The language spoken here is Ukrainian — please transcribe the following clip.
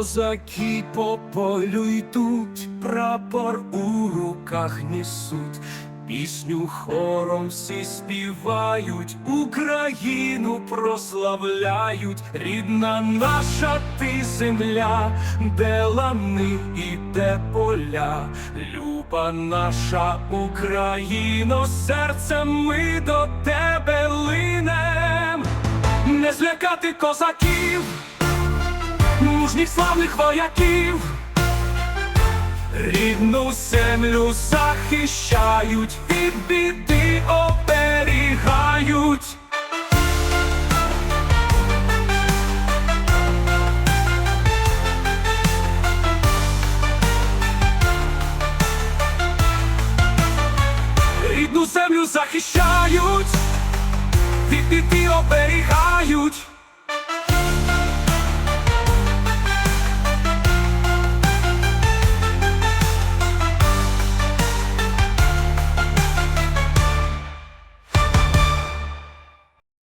Козаки по полю йдуть, прапор у руках несуть, пісню хором всі співають, Україну прославляють, рідна наша ти земля, де лани і де поля, люба наша Україно, серцем ми до тебе линем, не злякати козаків мужніх славних вояків, рідну землю захищають, від біди оберігають. Рідну землю захищають, від біди оберігають.